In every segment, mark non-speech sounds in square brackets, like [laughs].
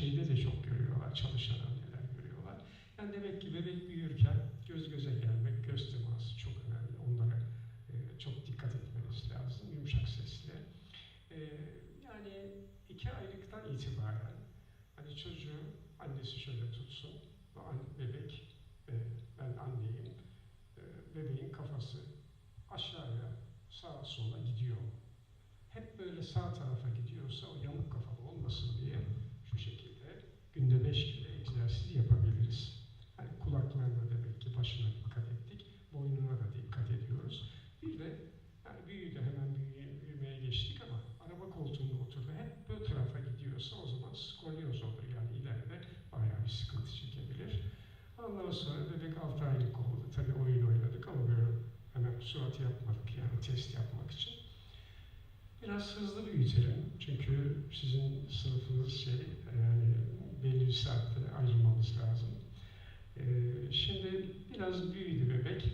şeyde de çok görüyorlar, çalışan anneler görüyorlar. Yani demek ki bebek büyürken göz göze gelmek, göz teması çok önemli. Onlara e, çok dikkat etmeniz lazım, yumuşak sesle. E, yani iki aylıktan itibaren hani çocuğu annesi şöyle tutsun, bebek, e, ben anneyim, e, bebeğin kafası aşağıya, sağa sola gidiyor. Hep böyle sağ tarafa gidiyorsa o yamuk kafalı olmasın diye günde beş kere egzersiz yapabiliriz. Hani kulaklarına demek ki başına dikkat ettik, boynuna da dikkat ediyoruz. Bir de yani büyüdü hemen büyü- büyümeye geçtik ama araba koltuğunda oturdu. Hep bu tarafa gidiyorsa o zaman skolyoz olur yani ileride bayağı bir sıkıntı çekebilir. Ondan sonra bebek 6 aylık oldu. Tabii oyun oynadık ama böyle hemen surat yapmadık yani test yapmak için. Biraz hızlı büyütelim. Çünkü sizin sınıfınız şey yani belli bir saatte ayrılmamız lazım. Ee, şimdi biraz büyüdü bebek.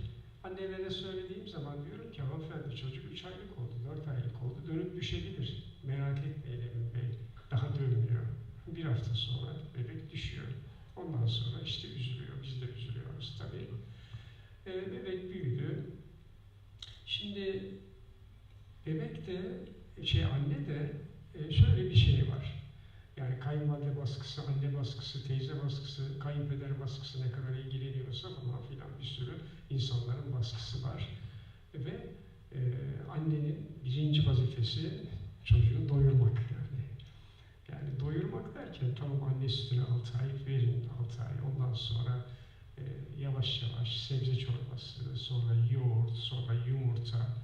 Annelere söylediğim zaman diyorum ki hanımefendi çocuk 3 aylık oldu, 4 aylık oldu. Dönüp düşebilir. Merak etmeyin Emin Bey. Daha dönmüyor. Bir hafta sonra bebek düşüyor. Ondan sonra işte üzülüyor. Biz de üzülüyoruz tabii. Ee, bebek büyüdü. Şimdi bebek de şey anne de e, şöyle bir şey var. Yani kayınvalide baskısı, anne baskısı, teyze baskısı, kayınpeder baskısı ne kadar ilgileniyorsa falan filan bir sürü insanların baskısı var. Ve e, annenin birinci vazifesi çocuğu doyurmak yani. Yani doyurmak derken tamam anne sütünü 6 ay verin 6 ay ondan sonra e, yavaş yavaş sebze çorbası, sonra yoğurt, sonra yumurta,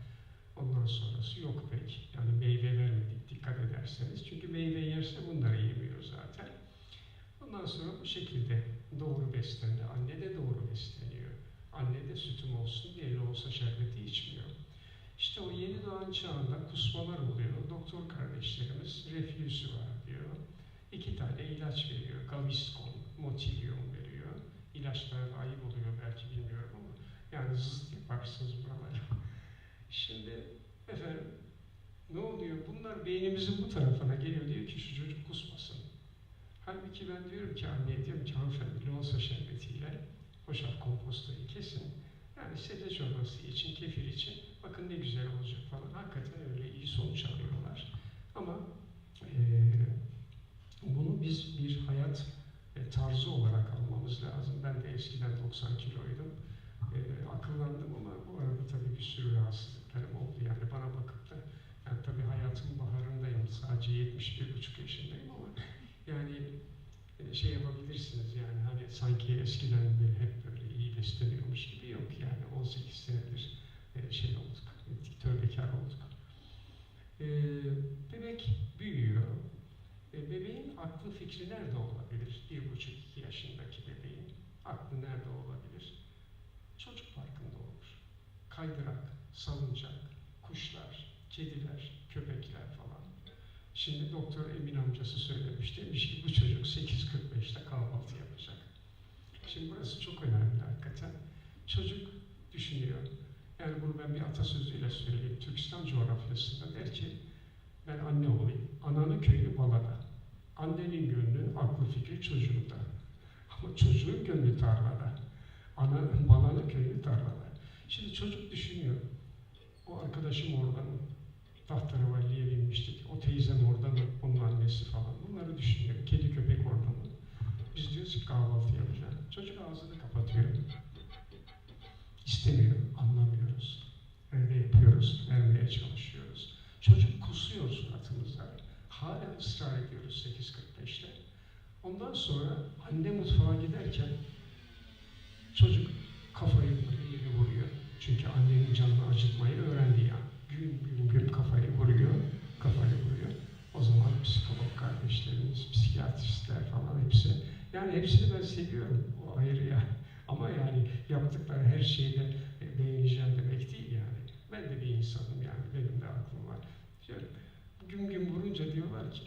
ondan sonrası yok pek. Yani meyve vermedik dikkat ederseniz. Çünkü meyve yerse bunları yemiyor zaten. Ondan sonra bu şekilde doğru besleniyor. Anne de doğru besleniyor. Anne de sütüm olsun diye olsa şerbeti içmiyor. İşte o yeni doğan çağında kusmalar oluyor. Doktor kardeşlerimiz reflüsü var diyor. İki tane ilaç veriyor. Gaviscon, Motilium veriyor. İlaçlar ayıp oluyor belki bilmiyorum ama yani zıt yaparsınız buralara. Şimdi efendim ne oluyor? Bunlar beynimizin bu tarafına geliyor diyor ki şu çocuk kusmasın. Halbuki ben diyorum ki anneye diyorum ki hanımefendi loğusa şerbetiyle hoşaf kompostayı kesin. Yani sebze çorbası için, kefir için bakın ne güzel olacak falan. Hakikaten öyle iyi sonuç alıyorlar. Ama eee bunu biz bir hayat e, tarzı olarak almamız lazım. Ben de eskiden 90 kiloydum. E, akıllandım ama bu arada tabii bir sürü rahatsızlıklarım oldu. Yani bana bakıp da yani tabii hayatın baharındayım. Sadece 71,5 yaşındayım ama yani e, şey yapabilirsiniz yani hani sanki eskiden bir hep böyle iyi besleniyormuş gibi yok yani 18 senedir e, şey olduk, tövbekar olduk. E, bebek büyüyor. Bebeğin aklı fikri nerede olabilir? Bir buçuk iki yaşındaki bebeğin aklı nerede olabilir? Çocuk parkında olur. Kaydırak, salıncak, kuşlar, kediler, köpekler falan. Şimdi doktor Emin amcası söylemiş demiş ki bu çocuk 8.45'te kahvaltı yapacak. Şimdi burası çok önemli hakikaten. Çocuk düşünüyor. Yani bunu ben bir atasözüyle söyleyeyim. Türkistan coğrafyasında der ki ben anne olayım. Ananın köyü balada. Annenin gönlü, aklı fikri çocuğunda. Ama çocuğun gönlü tarlada. Ana, balanın köyü tarlada. Şimdi çocuk düşünüyor. O arkadaşım orada mı? Tahterevalliye binmiştik. O teyzem orada mı? Onun annesi falan. Bunları düşünüyor. Kedi köpek orada mı? Biz diyoruz ki kahvaltı yapacağız. Çocuk ağzını kapatıyor. İstemiyor, anlamıyoruz. Öyle yapıyoruz, vermeye çalışıyoruz. Çocuk kusuyor suratımıza. Hala ısrar ediyoruz 8.45'te. Ondan sonra anne mutfağa giderken çocuk kafayı. Çünkü annenin canını acıtmayı öğrendi yani. Gün gün gün kafayı vuruyor, kafayı vuruyor. O zaman psikolog kardeşlerimiz, psikiyatristler falan hepsi. Yani hepsini ben seviyorum. O ayrı ya. [laughs] Ama yani yaptıkları her şeyde e, beğeneceğim demek değil yani. Ben de bir insanım yani. Benim de aklım var. Şöyle, gün gün vurunca diyorlar ki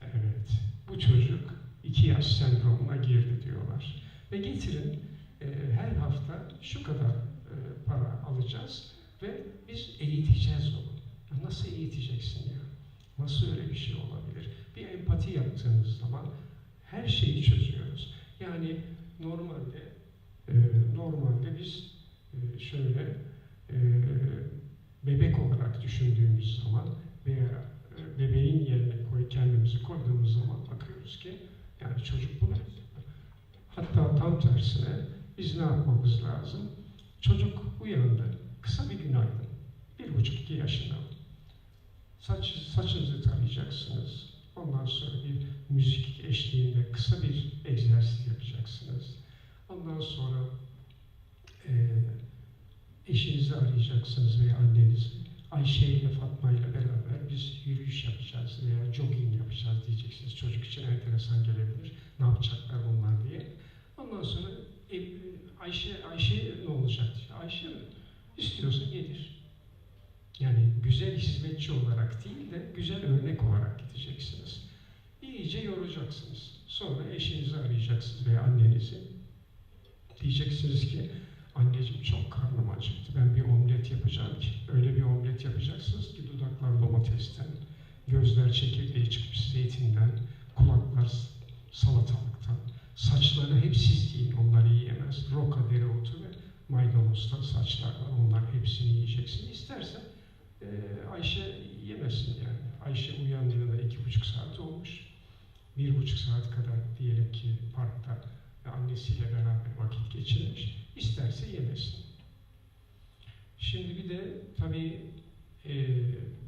evet bu çocuk iki yaş sendromuna girdi diyorlar. Ve getirin e, her hafta şu kadar para alacağız ve biz eğiteceğiz onu. Nasıl eğiteceksin ya? Nasıl öyle bir şey olabilir? Bir empati yaptığınız zaman her şeyi çözüyoruz. Yani normalde e, normalde biz e, şöyle e, bebek olarak düşündüğümüz zaman veya e, bebeğin yerine koy kendimizi koyduğumuz zaman bakıyoruz ki yani çocuk bunu hatta tam tersine biz ne yapmamız lazım? Çocuk uyandı. Kısa bir günaydın. Bir buçuk iki yaşında. Saç, saçınızı tarayacaksınız. Ondan sonra bir müzik eşliğinde kısa bir egzersiz yapacaksınız. Ondan sonra e, eşinizi arayacaksınız veya annenizi. Ayşe ile Fatma ile beraber biz yürüyüş yapacağız veya jogging yapacağız diyeceksiniz. Çocuk için enteresan gelebilir. Ne yapacaklar bunlar diye. Ondan sonra Ayşe, Ayşe ne olacak diye. Ayşe? İstiyorsa gelir. Yani güzel hizmetçi olarak değil de güzel örnek olarak gideceksiniz. İyice yoracaksınız. Sonra eşinizi arayacaksınız veya annenizi. Diyeceksiniz ki anneciğim çok karnım acıktı. Ben bir omlet yapacağım ki. Öyle bir omlet yapacaksınız ki dudaklar domatesten, gözler çekirdeği çıkmış zeytinden, kulaklar salatalıktan, saçları hep siz yiyin, onlar yiyemez. Roka dereotu ve maydanozdan saçlar var, onlar hepsini yiyeceksin. İstersen e, Ayşe yemesin yani. Ayşe uyandığında iki buçuk saat olmuş. Bir buçuk saat kadar diyelim ki parkta annesiyle beraber vakit geçirmiş. İsterse yemesin. Şimdi bir de tabii e,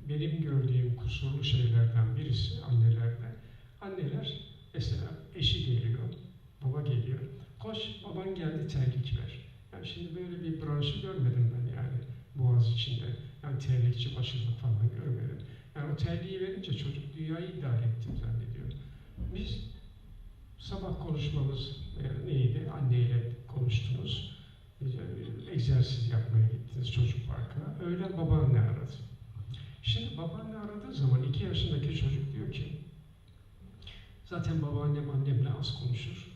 benim gördüğüm kusurlu şeylerden birisi annelerde. Anneler mesela eşi geliyor, baba geliyor. Koş baban geldi terlik ver. Yani şimdi böyle bir branşı görmedim ben yani Boğaz içinde. Yani terlikçi başılık falan görmedim. Yani o terliği verince çocuk dünyayı idare ettim zannediyor. Biz sabah konuşmamız e, neydi? Anneyle konuştunuz. E, egzersiz yapmaya gittiniz çocuk parkına. Öğlen babaanne aradı. Şimdi babaanne aradığı zaman iki yaşındaki çocuk diyor ki zaten babaannem annemle az konuşur.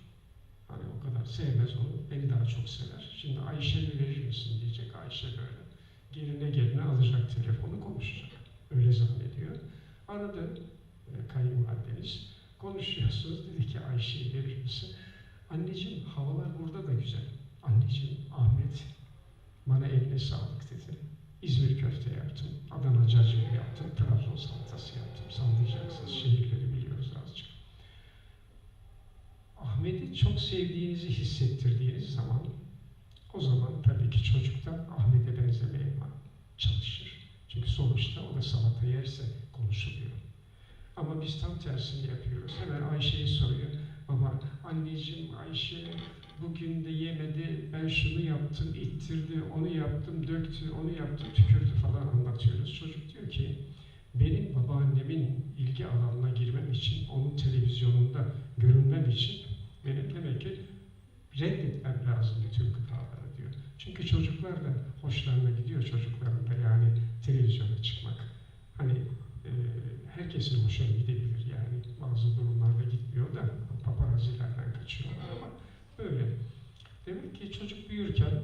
Hani o kadar sevmez onu. Beni daha çok sever. Şimdi Ayşe'mi verir misin diyecek Ayşe böyle. Geline geline alacak telefonu konuşacak. Öyle zannediyor. Aradı e, kayınvalideniz. Konuşuyorsunuz. Dedi ki Ayşe'yi verir misin? Anneciğim havalar burada da güzel. Anneciğim Ahmet bana eline sağlık dedi. İzmir köfte yaptım. Adana cacığı yaptım. Trabzon salatası yaptım. Sallayacaksınız. Şehirleri biliyoruz azıcık. Ahmet'i çok sevdiğinizi hissettirdiğiniz zaman o zaman tabii ki çocuk da Ahmet'e benzemeye çalışır. Çünkü sonuçta o da salata yerse konuşuluyor. Ama biz tam tersini yapıyoruz. Hemen Ayşe'yi soruyor. Baba, anneciğim Ayşe bugün de yemedi, ben şunu yaptım, ittirdi, onu yaptım, döktü, onu yaptım, tükürdü falan anlatıyoruz. Çocuk diyor ki, benim babaannemin ilgi alanına girmem için, onun televizyonunda görünmem için benim demek ki reddetmem lazım bütün gıdaları diyor. Çünkü çocuklar da hoşlarına gidiyor çocukların da yani televizyona çıkmak. Hani e, herkesin hoşuna gidebilir yani bazı durumlarda gitmiyor da paparazilerden kaçıyorlar ama böyle. Demek ki çocuk büyürken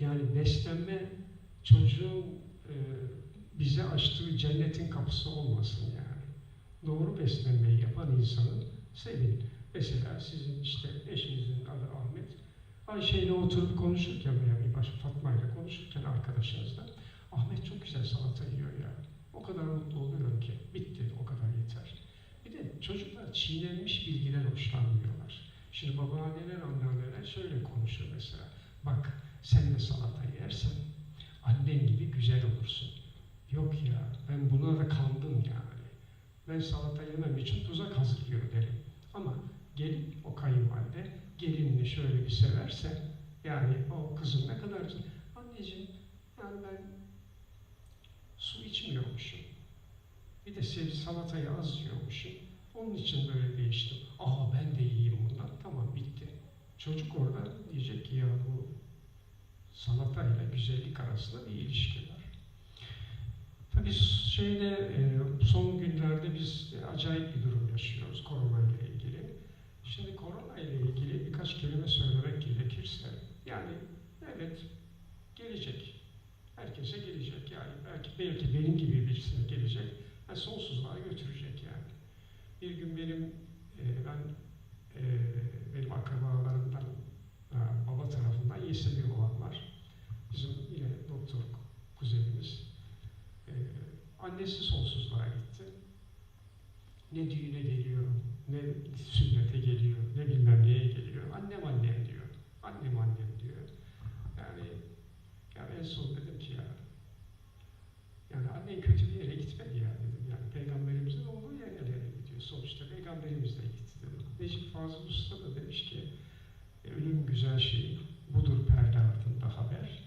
yani beslenme çocuğun e, bize açtığı cennetin kapısı olmasın yani. Doğru beslenmeyi yapan insanın. Mesela sizin işte eşinizin adı Ahmet. Ayşe ile oturup konuşurken veya bir baş Fatma ile konuşurken arkadaşınızla Ahmet çok güzel salata yiyor ya. O kadar mutlu oluyorum ki. Bitti. O kadar yeter. Bir de çocuklar çiğnenmiş bilgiler hoşlanmıyorlar. Şimdi babaanneler, anneanneler şöyle konuşur mesela. Bak sen de salata yersen annen gibi güzel olursun. Yok ya ben buna da kandım yani. Ben salata yemem için tuzak hazırlıyor derim. Ama gelin o kayınvalide gelinini şöyle bir severse yani o kızım ne kadar güzel. Anneciğim yani ben su içmiyormuşum. Bir de sebze salatayı az yiyormuşum. Onun için böyle değiştim. Aa ben de yiyeyim bundan. Tamam bitti. Çocuk orada diyecek ki ya bu salatayla güzellik arasında bir ilişki var. Tabii şeyde e, son günlerde biz acayip bir durum yaşıyoruz korona ilgili. Şimdi korona ile ilgili birkaç kelime söylemek gerekirse, yani evet gelecek, herkese gelecek yani belki belki benim gibi birisine gelecek, yani sonsuzluğa götürecek yani. Bir gün benim e, ben e, benim akrabalarımdan e, baba tarafından YSB olanlar, bizim yine doktor kuzenimiz, e, annesi sonsuzluğa gitti. Ne düğüne geliyor, sünnete geliyor, ne bilmem neye geliyor. Annem annem diyor. Annem annem diyor. Yani ya en son dedim ki ya yani annen kötü bir yere gitmedi ya dedim. Yani peygamberimizin olduğu yerlere gidiyor. Sonuçta peygamberimiz de gitti dedim. Necip Fazıl Usta da demiş ki "E, ölüm güzel şey, budur perde ardında haber.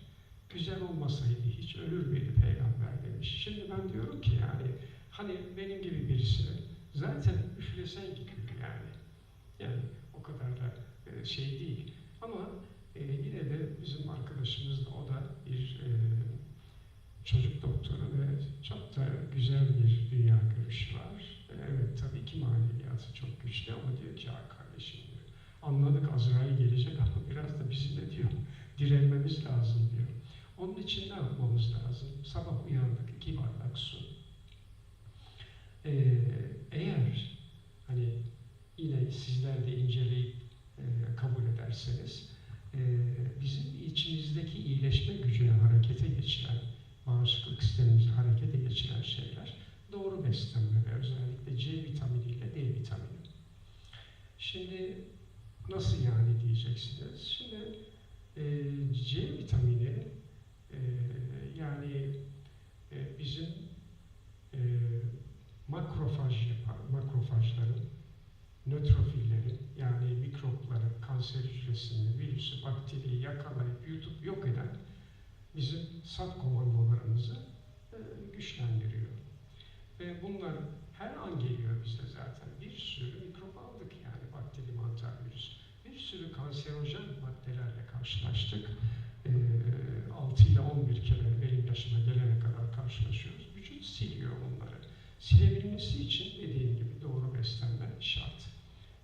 Güzel olmasaydı hiç ölür müydü peygamber demiş. Şimdi ben diyorum ki yani hani benim gibi birisine zaten üflesen gidiyor yani. Yani o kadar da e, şey değil. Ama e, yine de bizim arkadaşımız da o da bir e, çocuk doktoru ve çok da güzel bir dünya görüşü var. Evet tabii ki maneviyatı çok güçlü ama diyor ki "Ya kardeşim diyor, anladık Azrail gelecek ama biraz da bizim de diyor direnmemiz lazım diyor. Onun için ne yapmamız lazım? Sabah uyandık iki bardak su. Ee, eğer hani yine sizler de inceleyip e, kabul ederseniz e, bizim içimizdeki iyileşme gücünü harekete geçiren, bağışıklık sistemimizi harekete geçiren şeyler doğru beslenme ve özellikle C vitamini ile D vitamini. Şimdi nasıl yani diyeceksiniz. Şimdi e, C vitamini e, yani e, bizim e, makrofaj yapar, makrofajların, nötrofillerin yani mikropları, kanser hücresini, virüsü, bakteriyi yakalayıp yutup yok eden bizim sat komandolarımızı e, güçlendiriyor. Ve bunlar her an geliyor bize zaten. Bir sürü mikrop aldık yani bakteri, mantar, virüs. Bir sürü kanserojen maddelerle karşılaştık. E, 6 ile 11 kere benim yaşıma gelene kadar karşılaşıyoruz. Vücut siliyor bunları. Silebilmesi için dediğim gibi doğru beslenme şart.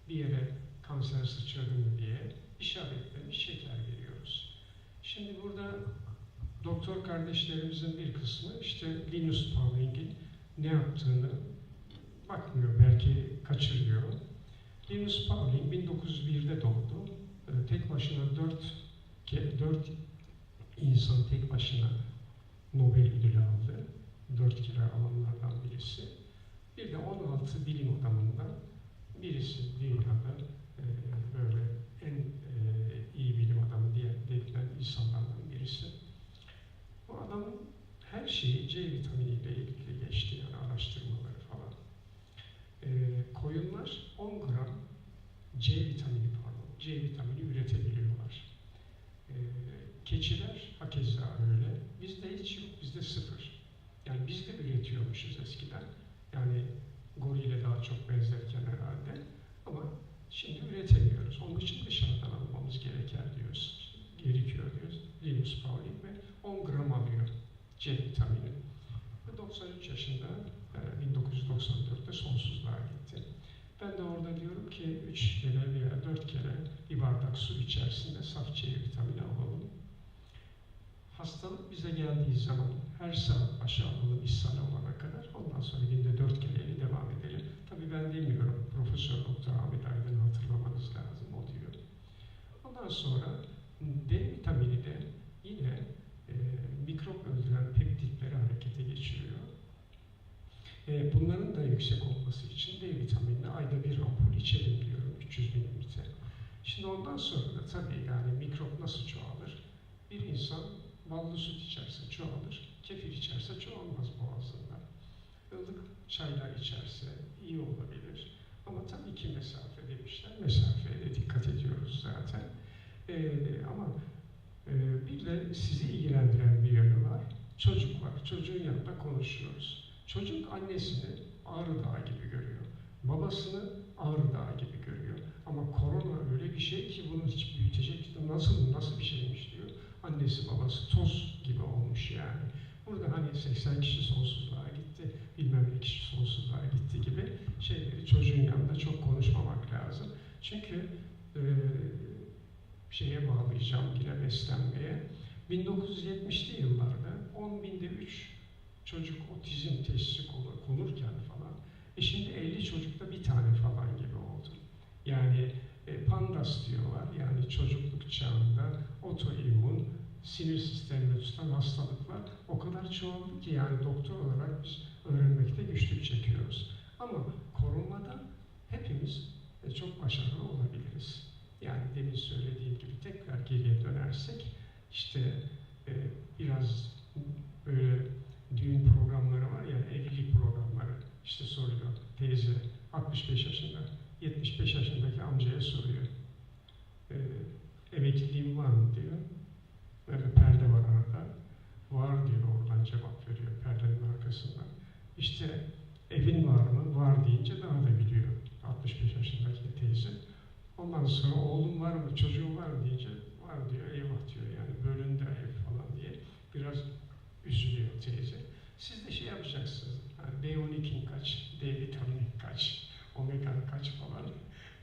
Bir yere kanser sıçradı mı diye işaretlemiş şeker veriyoruz. Şimdi burada doktor kardeşlerimizin bir kısmı işte Linus Pauling'in ne yaptığını bakmıyor, belki kaçırıyor. Linus Pauling 1901'de doğdu. Ee, Tek başına dört, dört insan tek başına Nobel ödülü aldı. Dört kere alanlardan birisi. Bir de 16 bilim adamından birisi dünyada e, böyle en e, iyi bilim adamı diye dedilen insanlardan birisi. Bu adamın her şeyi C vitaminiyle ilgili geçti yani araştırmaları falan. E, koyunlar 10 gram C vitamini pardon, C vitamini üretebiliyorlar. E, keçiler hakeza öyle. Bizde hiç yok, bizde sıfır. Yani biz de üretiyormuşuz eskiden. Yani gorile daha çok benzerken herhalde. Ama şimdi üretemiyoruz. Onun için dışarıdan almamız gereker diyoruz. Gerekiyor diyoruz. Linus Pauling ve 10 gram alıyor C vitamini. Ve 93 yaşında e, 1994'te sonsuzluğa gitti. Ben de orada diyorum ki 3 kere veya 4 kere bir bardak su içerisinde saf C vitamini alalım. Hastalık bize geldiği zaman her saat başı alalım ishal olana kadar. Ondan sonra günde 4 kere devam edelim. Tabii ben demiyorum. Profesör Doktor Ahmet Aydın'ı hatırlamanız lazım o diyor. Ondan sonra D vitamini de yine e, mikrop öldüren peptitleri harekete geçiriyor. E, bunların da yüksek olması için D vitaminini ayda bir ampul içelim diyorum 300 mililitre. Şimdi ondan sonra da tabii yani mikrop nasıl çoğalır? Bir insan ballı süt içerse çoğalır, kefir içerse çoğalmaz boğazında. Ilık çaylar içerse iyi olabilir. Ama tabii ki mesafe demişler. Mesafeye dikkat ediyoruz zaten. Ee, ama e, bir de sizi ilgilendiren bir yönü var. Çocuk var. Çocuğun yanında konuşuyoruz. Çocuk annesini Ağrı Dağı gibi görüyor. Babasını Ağrı Dağı gibi görüyor. Ama korona öyle bir şey ki bunu hiç büyütecek nasıl nasıl bir şeymiş diyor. Annesi babası toz gibi olmuş yani. Burada hani 80 kişi sonsuzluğa gitti, bilmem ne kişi sonsuzluğa gitti gibi şeyleri çocuğun yanında çok konuşmamak lazım. Çünkü e, şeye bağlayacağım yine beslenmeye. 1970'li yıllarda 10 binde 3 çocuk otizm teşhisi konu- konurken falan, e şimdi 50 çocukta bir tane falan gibi oldu. Yani e, pandas diyorlar, yani çocukluk çağında otoimmün, sinir sistemini tutan hastalıklar o kadar çoğaldı ki yani doktor olarak biz öğrenmekte güçlük çekiyoruz. Ama korunmada hepimiz e, çok başarılı olabiliriz. Yani demin söylediğim gibi tekrar geriye dönersek işte e, biraz böyle düğün programları var ya evlilik programları işte soruyor teyze 65 yaşında 75 yaşındaki amcaya soruyor. E, emekliliğin var mı diyor. Böyle perde var arada. Var diyor oradan cevap veriyor perdenin arkasından. İşte evin var mı? Var deyince daha da biliyor 65 yaşındaki teyze. Ondan sonra oğlum var mı, çocuğum var mı deyince var diyor, eyvah diyor yani bölündü ev falan diye. Biraz üzülüyor teyze. Siz de şey yapacaksınız, yani B12'in kaç, D vitamini kaç, omega kaç falan.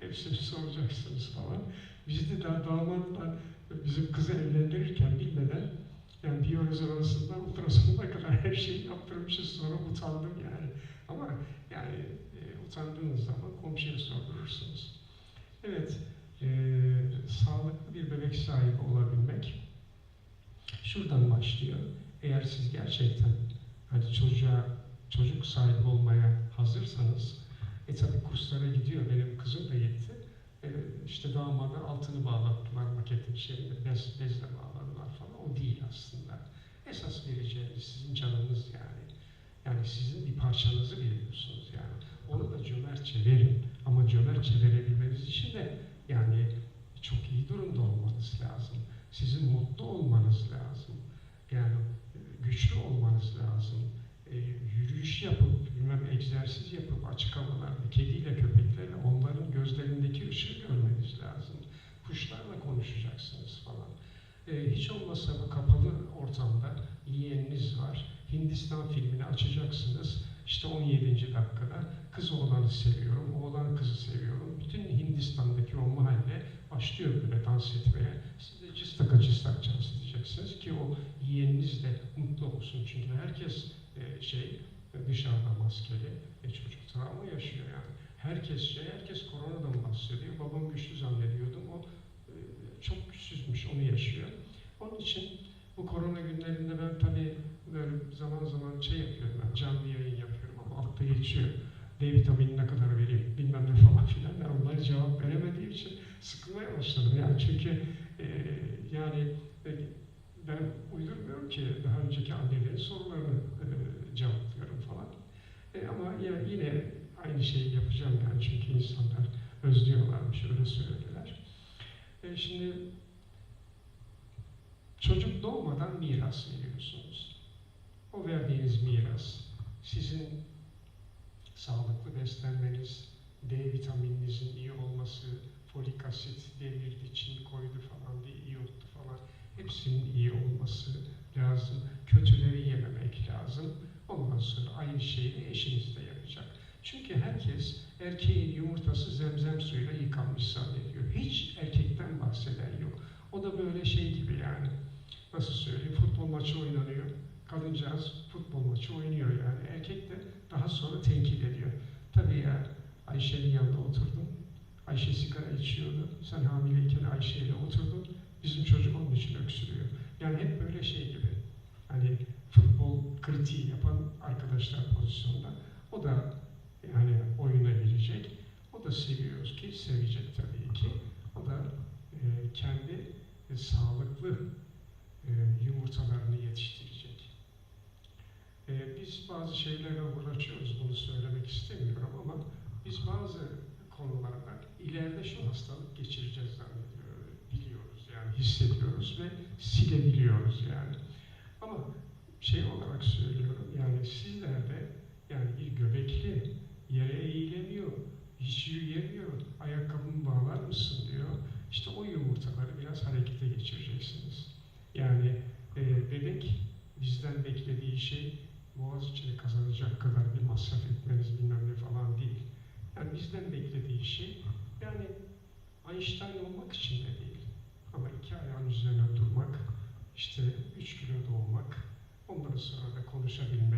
Hepsini soracaksınız falan. Biz de daha damatla bizim kızı evlendirirken bilmeden yani biyorezonansından ultrasonuna kadar her şeyi yaptırmışız sonra utandım yani. Ama yani e, utandığınız zaman komşuya sordurursunuz. Evet, e, sağlıklı bir bebek sahibi olabilmek şuradan başlıyor. Eğer siz gerçekten hani çocuğa çocuk sahibi olmaya hazırsanız e tabi kurslara gidiyor, benim kızım da gitti. E, işte damada altını bağlattılar maketin şeyinde, bez, bezle bağladılar falan. O değil aslında. Esas vereceğiniz sizin canınız yani. Yani sizin bir parçanızı veriyorsunuz yani. Onu da cömertçe verin. Ama cömertçe verebilmeniz için de yani çok iyi durumda olmanız lazım. Sizin mutlu olmanız lazım. Yani güçlü olmanız lazım. E, yürüyüş yapıp, bilmem egzersiz yapıp açık havalarda kediyle köpeklerle onların gözlerindeki ışığı görmeniz lazım. Kuşlarla konuşacaksınız falan. E, hiç olmazsa bu kapalı ortamda yeğeniniz var. Hindistan filmini açacaksınız. İşte 17. dakikada kız oğlanı seviyorum, oğlan kızı seviyorum. Bütün Hindistan'daki o mahalle başlıyor böyle dans etmeye. Siz de cıstak cıstak dans edeceksiniz ki o yeğeniniz de mutlu olsun. Çünkü herkes e, şey dışarıda maskeli, e, çocuk travma yaşıyor yani. Herkes şey, herkes koronadan bahsediyor. Babam güçlü zannediyordum. O e, çok güçsüzmüş, onu yaşıyor. Onun için bu korona günlerinde ben tabii böyle zaman zaman şey yapıyorum ben, canlı yayın yapıyorum ama altta geçiyor. D vitamini ne kadar vereyim, bilmem ne [laughs] falan filan. Ben onlara cevap veremediğim için sıkılmaya başladım. Yani çünkü e, yani e, ben uydurmuyorum ki daha önceki annelerin sorularını e, cevaplıyorum falan. E, ama ya, yine aynı şeyi yapacağım yani çünkü insanlar özlüyorlarmış, öyle söylediler. E, şimdi çocuk doğmadan miras veriyorsunuz. O verdiğiniz miras sizin sağlıklı beslenmeniz, D vitamininizin iyi olması, folik asit devirdi, sonra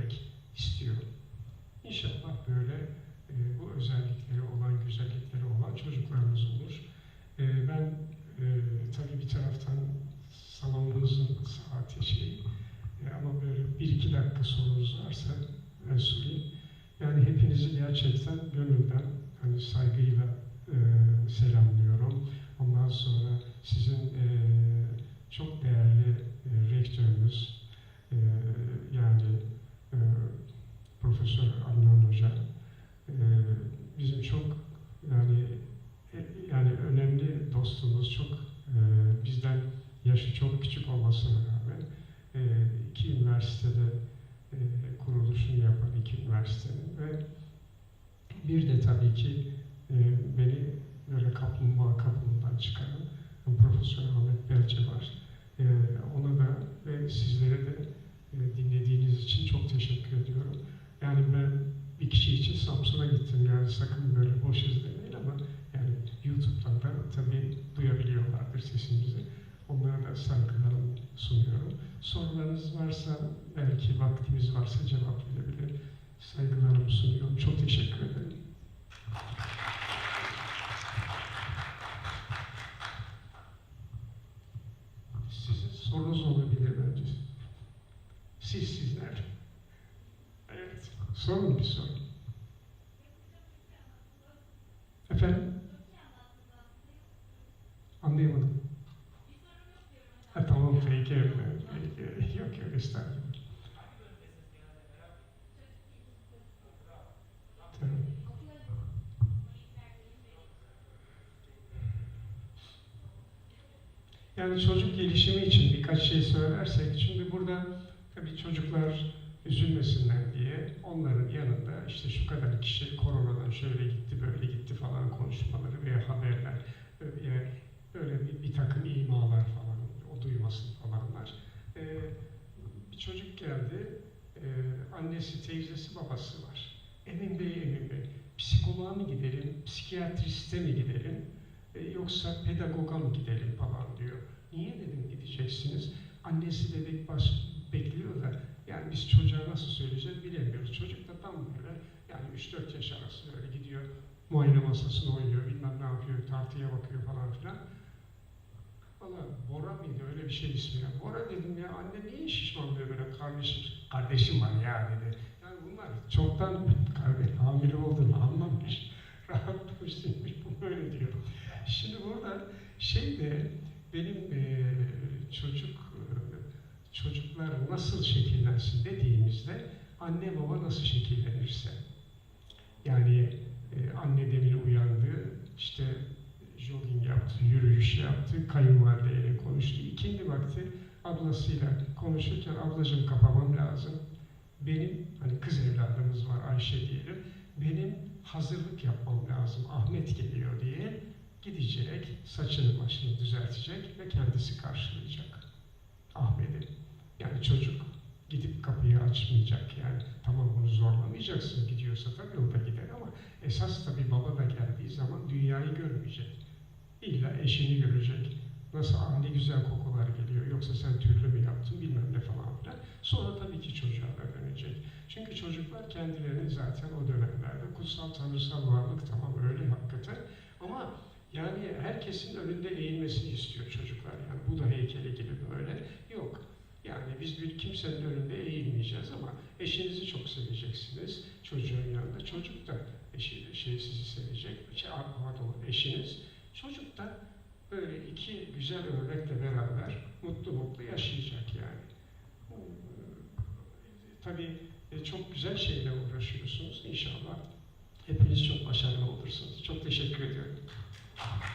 Bir de tabii ki e, beni böyle kaplumbağa kabuğundan çıkaran Profesör Ahmet Belce var. E, ona da ve sizlere de e, dinlediğiniz için çok teşekkür ediyorum. Yani ben bir kişi için Samsun'a gittim yani sakın böyle boş izlemeyin ama yani YouTube'dan da tabii duyabiliyorlardır sesimizi. Onlara da saygılarımı sunuyorum. Sorularınız varsa, belki vaktimiz varsa cevap verebilir. Saygılarımı sunuyorum. Çok teşekkür ederim. Sizin sorunuz olabilir bence. Siz sizler. Evet. Sorun bir sorun. Efendim? Anlayamadım. Ha, tamam peki. peki. Yok yok estağfurullah. Tamam. Yani çocuk gelişimi için birkaç şey söylersek, şimdi burada tabii çocuklar üzülmesinler diye onların yanında işte şu kadar kişi koronadan şöyle gitti, böyle gitti falan konuşmaları veya haberler veya böyle bir, bir takım imalar falan, o duymasın falanlar. Ee, bir çocuk geldi, ee, annesi, teyzesi, babası var. Emin Bey, Emin Bey, psikoloğa mı gidelim, psikiyatriste mi gidelim, e, yoksa pedagoga mı gidelim falan diyor. Niye dedim gideceksiniz? Annesi bebek baş bekliyor da yani biz çocuğa nasıl söyleyeceğiz bilemiyoruz. Çocuk da tam böyle yani 3-4 yaş arası böyle gidiyor muayene masasına oynuyor bilmem ne yapıyor tartıya bakıyor falan filan. Valla Bora mıydı öyle bir şey ismi ya. Bora dedim ya anne niye şişman diyor böyle kardeşim, kardeşim var ya dedi. Yani bunlar çoktan kardeş hamile olduğunu anlamış. [laughs] Rahatlamış demiş bu böyle diyor. Şimdi burada şey de benim e, çocuk e, çocuklar nasıl şekillensin dediğimizde anne baba nasıl şekillenirse yani e, anne demin uyandı işte jogging yaptı, yürüyüş yaptı, kayınvalideyle konuştu. İkindi vakti ablasıyla konuşurken ablacığım kapamam lazım. Benim hani kız evladımız var Ayşe diyelim. Benim hazırlık yapmam lazım. Ahmet geliyor diye gidecek, saçını başını düzeltecek ve kendisi karşılayacak Ahmet'i. Yani çocuk gidip kapıyı açmayacak yani. Tamam bunu zorlamayacaksın gidiyorsa tabii o da gider ama esas tabii baba da geldiği zaman dünyayı görmeyecek. İlla eşini görecek. Nasıl aa ne güzel kokular geliyor yoksa sen türlü mü yaptın bilmem ne falan filan. Sonra tabii ki çocuğa da dönecek. Çünkü çocuklar kendilerini zaten o dönemlerde kutsal tanrısal varlık tamam öyle hakikaten ama yani herkesin önünde eğilmesini istiyor çocuklar. Yani bu da heykeli gibi böyle. Yok. Yani biz bir kimsenin önünde eğilmeyeceğiz ama eşinizi çok seveceksiniz çocuğun yanında. Çocuk da eşi, şey sizi sevecek. Şey, pardon, eşiniz. Çocuk da böyle iki güzel örnekle beraber mutlu mutlu yaşayacak yani. Tabii e, çok güzel şeyle uğraşıyorsunuz. İnşallah hepiniz çok başarılı olursunuz. Çok teşekkür ediyorum. Thank you.